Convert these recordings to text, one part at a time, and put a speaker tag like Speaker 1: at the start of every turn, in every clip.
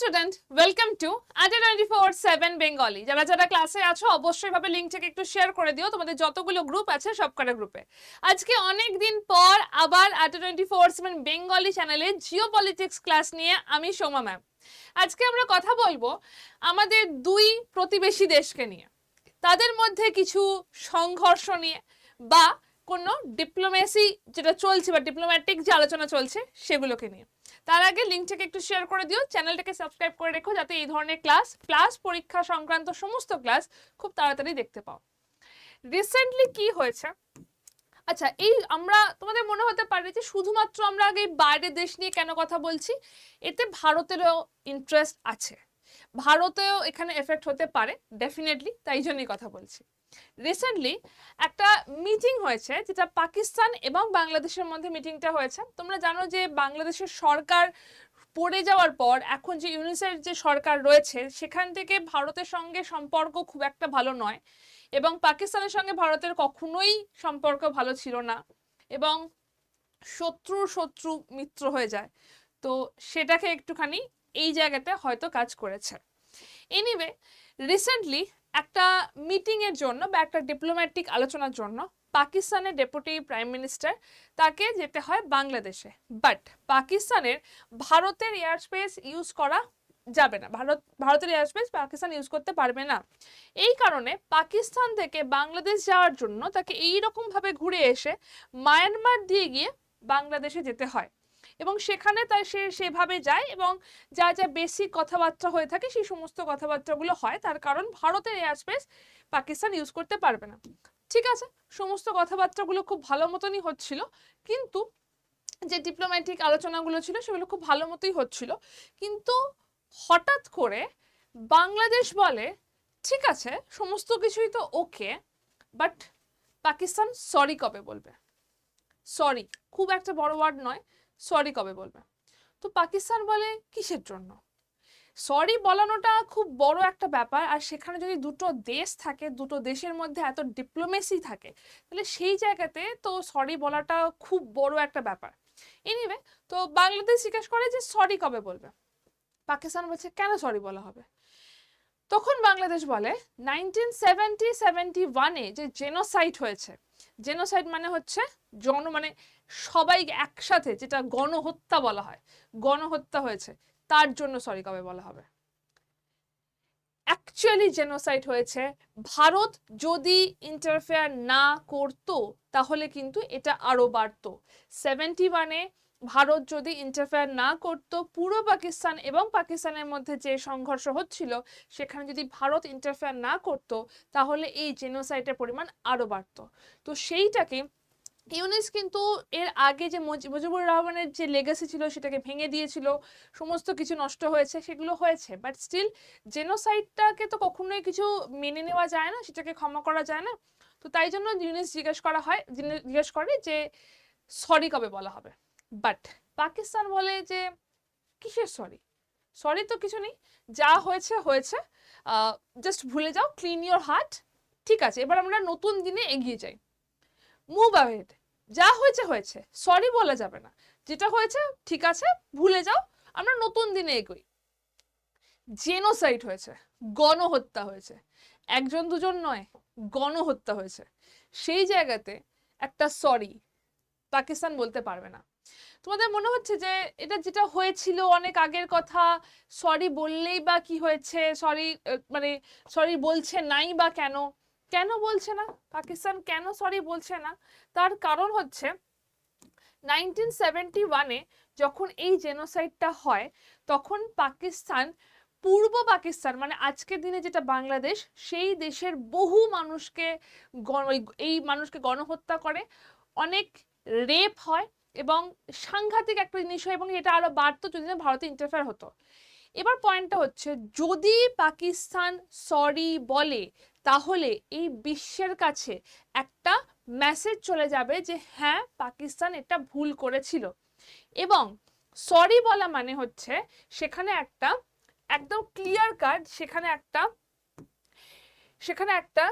Speaker 1: Student welcome to Adda twenty four seven Bengali যারা যারা ক্লাসে আছো, অবশ্যই ভাবে লিঙ্কটাকে একটু শেয়ার করে দিও। তোমাদের যতগুলো গ্রুপ আছে, সবকটা গ্রুপে আজকে অনেক দিন পর আবার Adda twenty four seven Bengali চ্যানেলে জিও পলিটিক্স ক্লাস নিয়ে আমি সোমা ম্যাম আজকে আমরা কথা বলব আমাদের দুই প্রতিবেশী দেশকে নিয়ে। তাদের মধ্যে কিছু সংঘর্ষ নিয়ে বা কোনো ডিপ্লোমেসি যেটা চলছে বা ডিপ্লোম্যাটিক যে আলোচনা চলছে, সেগুলোকে নিয়ে। তার আগে লিঙ্কটাকে একটু শেয়ার করে দিও চ্যানেলটাকে সাবস্ক্রাইব করে রেখো যাতে এই ধরনের ক্লাস ক্লাস পরীক্ষা সংক্রান্ত সমস্ত ক্লাস খুব তাড়াতাড়ি দেখতে পাও। রিসেন্টলি কি হয়েছে? আচ্ছা এই আমরা, তোমাদের মনে হতে পারে যে শুধুমাত্র আমরা আগে বাইরের দেশ নিয়ে কেন কথা বলছি? এতে ভারতেরও ইন্টারেস্ট আছে। ভারতেও এখানে এফেক্ট হতে পারে ডেফিনেটলি তাই জন্যই কথা বলছি। রিসেন্টলি একটা মিটিং হয়েছে যেটা পাকিস্তান এবং বাংলাদেশের মধ্যে মিটিংটা হয়েছে। তোমরা জানো যে বাংলাদেশের সরকার পড়ে যাওয়ার পর, এখন যে ইউনিসের যে সরকার রয়েছে, সেখান থেকে ভারতের সঙ্গে সম্পর্ক খুব একটা ভালো নয় এবং পাকিস্তানের সঙ্গে ভারতের কখনোই সম্পর্ক ভালো ছিল না এবং শত্রুর শত্রু মিত্র হয়ে যায়। তো সেটাকে একটুখানি এই জায়গাতে হয়তো কাজ করেছে। এনিওয়ে রিসেন্টলি একটা মিটিং এর জন্য বা একটা ডিপ্লোম্যাটিক আলোচনার জন্য পাকিস্তানের ডেপুটি প্রাইম মিনিস্টার তাকে যেতে হয় বাংলাদেশে। বাট পাকিস্তানের ভারতের এয়ার স্পেস ইউজ করা যাবে না। ভারত, ভারতের এয়ার স্পেস পাকিস্তান ইউজ করতে পারবে না। এই কারণে পাকিস্তান থেকে বাংলাদেশ যাওয়ার জন্য তাকে এই রকম ভাবে ঘুরে এসে মায়ানমার দিয়ে গিয়ে বাংলাদেশে যেতে হয়। এবং সেখানে তার সে সেভাবে যায় এবং যা যা বেসিক কথাবার্তা হয়ে থাকে সেই সমস্ত কথাবার্তাগুলো হয়। তার কারণ ভারতের এয়ার স্পেস পাকিস্তান ইউজ করতে পারবে না। ঠিক আছে? সমস্ত কথাবার্তাগুলো খুব ভালো মতনই হচ্ছিল। কিন্তু যে ডিপ্লোম্যাটিক আলোচনাগুলো ছিল সেগুলো খুব ভালো মতোই হচ্ছিল। কিন্তু হঠাৎ করে বাংলাদেশ বলে, ঠিক আছে, সমস্ত কিছুই তো ওকে বাট পাকিস্তান সরি কবে বলবে? সরি খুব একটা বড় ওয়ার্ড নয়। সরি কবে বলবে? তো পাকিস্তান বলে কিসের জন্য? সরি বলানোটা খুব বড় একটা ব্যাপার, আর সেখানে যদি দুটো দেশ থাকে, দুটো দেশের মধ্যে এত ডিপ্লোমেসি থাকে, তাহলে সেই জায়গাতে তো সরি বলাটা খুব বড় একটা ব্যাপার। এনিওয়ে তো বাংলাদেশ জিজ্ঞেস করে যে সরি কবে বলবে? পাকিস্তান বলছে, কেন সরি বলা হবে? তখন বাংলাদেশ বলে নাইনটিন সেভেন্টি সেভেন্টি ওয়ানে যে জেনোসাইড হয়েছে। জেনোসাইড মানে হচ্ছে জন মানে সবাই একসাথে যেটা গণহত্যা বলা হয়, গণহত্যা হয়েছে। তার জন্য সরি কবে বলা হবে? অ্যাকচুয়ালি জেনোসাইড হয়েছে। ভারত যদি ইন্টারফেয়ার না করতো, তাহলে কিন্তু এটা আরও বাড়তো। সেভেন্টি ওয়ানে ভারত যদি ইন্টারফেয়ার না করতো, পুরো পাকিস্তান এবং পাকিস্তানের মধ্যে যে সংঘর্ষ হচ্ছিল, সেখানে যদি ভারত ইন্টারফেয়ার না করতো, তাহলে এই জেনোসাইটের পরিমাণ আরও বাড়তো। তো সেইটাকে ইউনিস কিন্তু এর আগে যে মুজি- মুজিবুর রহমানের যে লেগাসি ছিল, সেটাকে ভেঙে দিয়েছিল, সমস্ত কিছু নষ্ট হয়েছে, সেগুলো হয়েছে। বাট স্টিল জেনোসাইডটাকে তো কখনোই কিছু মেনে নেওয়া যায় না, সেটাকে ক্ষমা করা যায় না। তো তাই জন্য ইউনিস জিজ্ঞেস করা হয় জিজ্ঞেস করে যে সরি কবে বলা হবে? বাট পাকিস্তান বলে যে কিসের সরি সরি তো কিছু নেই। যা হয়েছে হয়েছে। জাস্ট ভুলে যাও। ক্লিন ইওর হার্ট ঠিক আছে, এবার আমরা নতুন দিনে এগিয়ে যাই। মুভ অ্যাহেড যা হয়েছে হয়েছে। সরি বলা যাবে না। যেটা হয়েছে, ঠিক আছে, ভুলে যাও। আমরা নতুন দিনে এগোই। জেনোসাইড হয়েছে। গণহত্যা হয়েছে। একজন দুজন নয়, গণহত্যা হয়েছে। সেই জায়গাতে একটা সরি পাকিস্তান বলতে পারবে না। তোমাদের মনে হচ্ছে যে এটা যেটা হয়েছিল অনেক আগের কথা সরি বললেই বা কি হয়েছে সরি মানে সরি বলছে নাই বা কেন? কেন বলছে না? পাকিস্তান কেন সরি বলছে না? তার কারণ হচ্ছে নাইনটিন সেভেন্টি ওয়ানে যখন এই জেনোসাইডটা হয়, তখন পাকিস্তান, পূর্ব পাকিস্তান মানে আজকের দিনে যেটা বাংলাদেশ, সেই দেশের বহু মানুষকে এই মানুষকে গণহত্যা করে। অনেক রেপ হয় এবং সাংঘাতিক একটা জিনিস হয় এবং এটা আরও বাড়তো যদি না ভারতে ইন্টারফেয়ার হতো। এবার পয়েন্টটা হচ্ছে, যদি পাকিস্তান সরি বলে, তাহলে এই বিশ্বের কাছে একটা মেসেজ চলে যাবে যে হ্যাঁ পাকিস্তান এটা ভুল করেছিল। এবং সরি বলা মানে হচ্ছে, সেখানে একটা একদম ক্লিয়ার কাট সেখানে একটা সেখানে একটা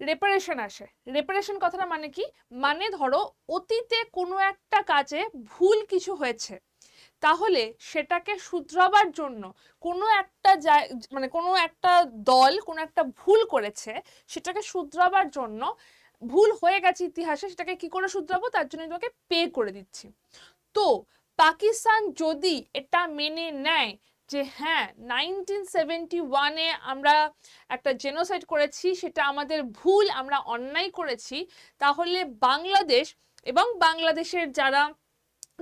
Speaker 1: রেপারেশন আসে। রেপারেশন কথাটা মানে কি? মানে ধরো অতীতে কোনো একটা কাজে ভুল কিছু হয়েছে। তাহলে সেটাকে শুধরাবার জন্য কোনো একটা মানে কোনো একটা দল, কোনো একটা ভুল করেছে, সেটাকে শুধরাবার জন্য ভুল হয়ে গেছে ইতিহাসে, সেটাকে কি করে শুধরাবো? তার জন্য তোমাকে পে করে দিচ্ছি। তো পাকিস্তান যদি এটা মেনে নেয় যে হ্যাঁ নাইনটিন সেভেন্টি ওয়ানে আমরা একটা জেনোসাইড করেছি, সেটা আমাদের ভুল আমরা অন্যায় করেছি, তাহলে বাংলাদেশ এবং বাংলাদেশের যারা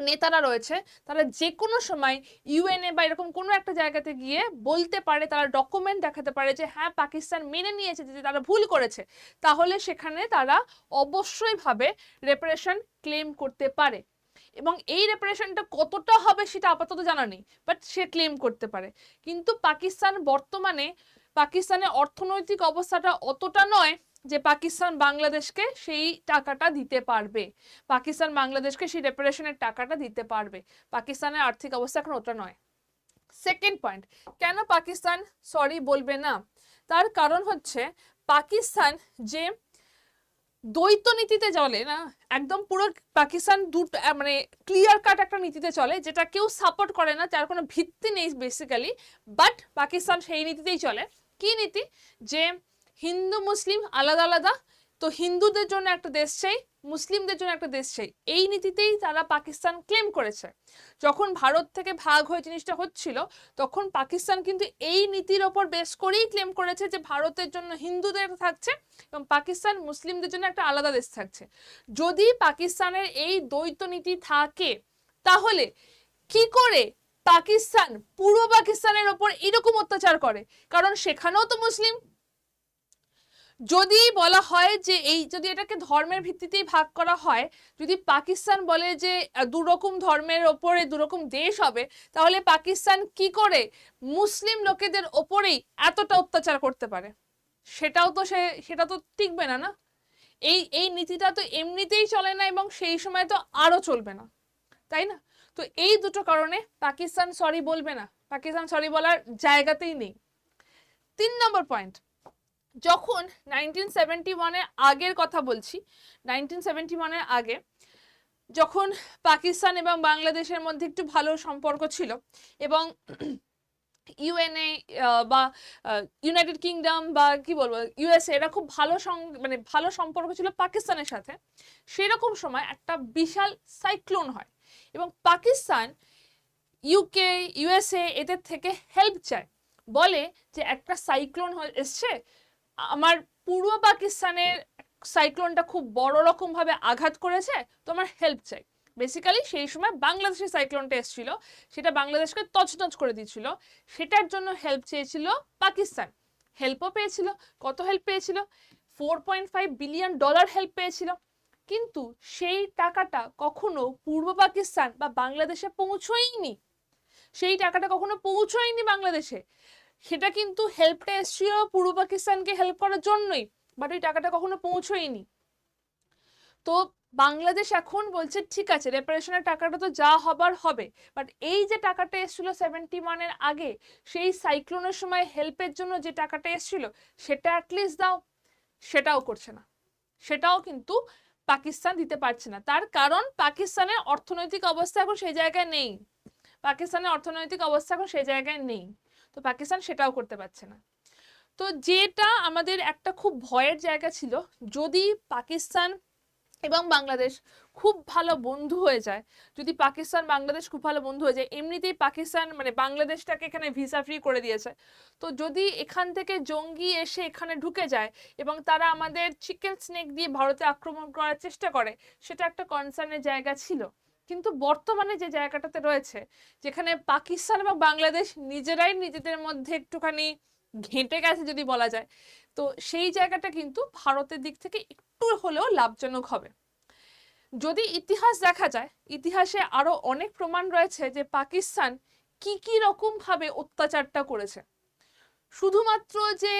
Speaker 1: নেতারা রয়েছে, তারা যে কোনো সময় ইউএনএ বা এরকম কোনো একটা জায়গাতে গিয়ে বলতে পারে, তারা ডকুমেন্ট দেখাতে পারে যে হ্যাঁ পাকিস্তান মেনে নিয়েছে, যে তারা ভুল করেছে, তাহলে সেখানে তারা অবশ্যইভাবে রেপারেশন ক্লেম করতে পারে। এবং এই রেপারেশনটা কতটা হবে সেটা আপাতত জানা নেই বাট সে ক্লেম করতে পারে। কিন্তু পাকিস্তান বর্তমানে, পাকিস্তানের অর্থনৈতিক অবস্থাটা অতটা নয় যে পাকিস্তান বাংলাদেশকে সেই টাকাটা দিতে পারবে। পাকিস্তান বাংলাদেশকে সেই রেপারেশনের টাকাটা দিতে পারবে। পাকিস্তানের আর্থিক অবস্থা এখন ওটা নয়। সেকেন্ড পয়েন্ট কেন পাকিস্তান সরি বলবে না? তার কারণ হচ্ছে, পাকিস্তান যে দ্বৈত নীতিতে চলে না? একদম পুরো পাকিস্তান দুটো মানে ক্লিয়ার কাট একটা নীতিতে চলে, যেটা কেউ সাপোর্ট করে না, যার কোনো ভিত্তি নেই বেসিক্যালি বাট পাকিস্তান সেই নীতিতেই চলে। কি নীতি? যে হিন্দু, মুসলিম আলাদা আলাদা তো হিন্দুদের জন্য একটা দেশ চাই, মুসলিমদের জন্য একটা দেশ চাই। এই নীতিতেই তারা পাকিস্তান ক্লেম করেছে। যখন ভারত থেকে ভাগ হয়ে জিনিসটা হচ্ছিল, তখন পাকিস্তান কিন্তু এই নীতির ওপর বেস করেই ক্লেম করেছে যে ভারতের জন্য হিন্দুদের থাকছে এবং পাকিস্তান মুসলিমদের জন্য একটা আলাদা দেশ থাকছে। যদি পাকিস্তানের এই দ্বৈত নীতি থাকে, তাহলে কি করে পাকিস্তান পূর্ব পাকিস্তানের ওপর এরকম অত্যাচার করে? কারণ সেখানেও তো মুসলিম যদি বলা হয় যে এই যদি এটাকে ধর্মের ভিত্তিতেই ভাগ করা হয়, যদি পাকিস্তান বলে যে দুরকম ধর্মের ওপরে দুরকম দেশ হবে, তাহলে পাকিস্তান কি করে মুসলিম লোকেদের ওপরেই এতটা অত্যাচার করতে পারে? সেটাও তো সে, সেটা তো টিকবে না না? এই এই নীতিটা তো এমনিতেই চলে না এবং সেই সময় তো আরও চলবে না, তাই না? তো এই দুটো কারণে পাকিস্তান সরি বলবে না, পাকিস্তান সরি বলার জায়গাতেই নেই। তিন নম্বর পয়েন্ট যখন নাইনটিন সেভেন্টি ওয়ানের আগের কথা বলছি নাইনটিন সেভেন্টি ওয়ানের আগে, যখন পাকিস্তান এবং বাংলাদেশের মধ্যে একটু ভালো সম্পর্ক ছিল এবং ইউএনএ বা ইউনাইটেড কিংডম বা কি বলব ইউএসএ এরা খুব ভালো মানে ভালো সম্পর্ক ছিল পাকিস্তানের সাথে, সেরকম সময় একটা বিশাল সাইক্লোন হয় এবং পাকিস্তান ইউকে ইউএসএ এদের থেকে হেল্প চায়। বলে যে একটা সাইক্লোন এসছে আমার পূর্ব পাকিস্তানের সাইক্লোনটা খুব বড় রকম ভাবে আঘাত করেছে, তো আমার হেল্প চাই। বেসিক্যালি সেই সময় বাংলাদেশের সাইক্লোনটা এসেছিল, সেটা বাংলাদেশকে তছনছ করে দিয়েছিল। সেটার জন্য হেল্প চেয়েছিল পাকিস্তান। হেল্পও পেয়েছিল। কত হেল্প পেয়েছিল? Four point five billion dollar help পেয়েছিল। কিন্তু সেই টাকাটা কখনো পূর্ব পাকিস্তান বা বাংলাদেশে পৌঁছয়নি। সেই টাকাটা কখনো পৌঁছয়নি বাংলাদেশে। সেটা কিন্তু হেল্পটা এসেছিল পূর্ব পাকিস্তানকে হেল্প করার জন্যই বাট ওই টাকাটা কখনো পৌঁছয়নি। তো বাংলাদেশ এখন বলছে, ঠিক আছে রেপারেশনের টাকাটা তো যা হবার হবে। বাট এই যে টাকাটা এসেছিল সেভেন্টি ওয়ানের আগে, সেই সাইক্লোনের সময় হেল্পের জন্য যে টাকাটা এসেছিল, সেটা অ্যাটলিস্ট দাও। সেটাও করছে না। সেটাও কিন্তু পাকিস্তান দিতে পারছে না। তার কারণ, পাকিস্তানের অর্থনৈতিক অবস্থা এখন সেই জায়গায় নেই। পাকিস্তানের অর্থনৈতিক অবস্থা এখন সেই জায়গায় নেই। তো পাকিস্তান সেটাও করতে পারছে না। তো যেটা আমাদের একটা খুব ভয়ের জায়গা ছিল, যদি পাকিস্তান এবং বাংলাদেশ খুব ভালো বন্ধু হয়ে যায়, যদি পাকিস্তান, বাংলাদেশ খুব ভালো বন্ধু হয়ে যায়, এমনিতেই পাকিস্তান মানে বাংলাদেশটাকে এখানে ভিসা ফ্রি করে দিয়েছে। তো যদি এখান থেকে জঙ্গি এসে এখানে ঢুকে যায় এবং তারা আমাদের চিকেন স্নেক দিয়ে ভারতে আক্রমণ করার চেষ্টা করে, সেটা একটা কনসার্নের জায়গা ছিল। কিন্তু বর্তমানে যে জায়গাটাতে রয়েছে, যেখানে পাকিস্তান এবং বাংলাদেশ নিজেরাই নিজেদের মধ্যে একটুখানি ঘেঁটে গেছে যদি বলা যায়, তো সেই জায়গাটা কিন্তু ভারতের দিক থেকে একটু হলেও লাভজনক হবে। যদি ইতিহাস দেখা যায়, ইতিহাসে আরও অনেক প্রমাণ রয়েছে যে পাকিস্তান কি কি রকম ভাবে অত্যাচারটা করেছে। শুধুমাত্র যে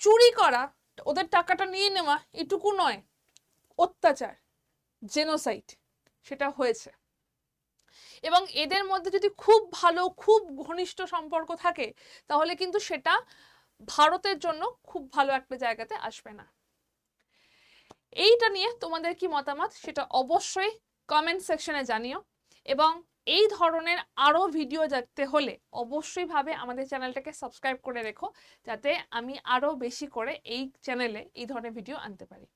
Speaker 1: চুরি করা, ওদের টাকাটা নিয়ে নেওয়া, এটুকু নয়, অত্যাচার, জেনোসাইড। সেটা হয়েছে। এবং এদের মধ্যে যদি খুব ভালো, খুব ঘনিষ্ঠ সম্পর্ক থাকে, তাহলে কিন্তু সেটা ভারতের জন্য খুব ভালো একটা জায়গাতে আসবে না। এইটা নিয়ে তোমাদের কি মতামত সেটা অবশ্যই কমেন্ট সেকশনে জানিও। এবং এই ধরনের আরও ভিডিও দেখতে হলে অবশ্যই ভাবে আমাদের চ্যানেলটাকে সাবস্ক্রাইব করে রেখো, যাতে আমি আরও বেশি করে এই চ্যানেলে এই ধরনের ভিডিও আনতে পারি।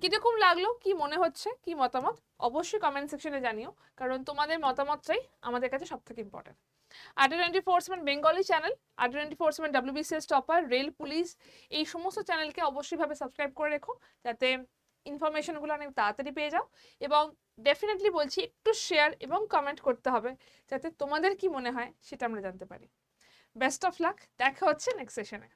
Speaker 1: কীরকম লাগল? কি মনে হচ্ছে? কি মতামত? অবশ্যই কমেন্ট সেকশনে জানিও, কারণ তোমাদের মতামতটাই আমাদের কাছে সব থেকে important twenty four seven Bengali channel four seven WBCS topper rail police এই সমস্ত চ্যানেলকে অবশ্যইভাবে সাবস্ক্রাইব করে রেখো, যাতে ইনফরমেশনগুলো অনেক তাড়াতাড়ি পেয়ে যাও। এবং ডেফিনেটলি বলছি, একটু শেয়ার এবং কমেন্ট করতে হবে, যাতে তোমাদের কি মনে হয় সেটা আমরা জানতে পারি। বেস্ট অফ লাক দেখা হচ্ছে নেক্সট সেশনে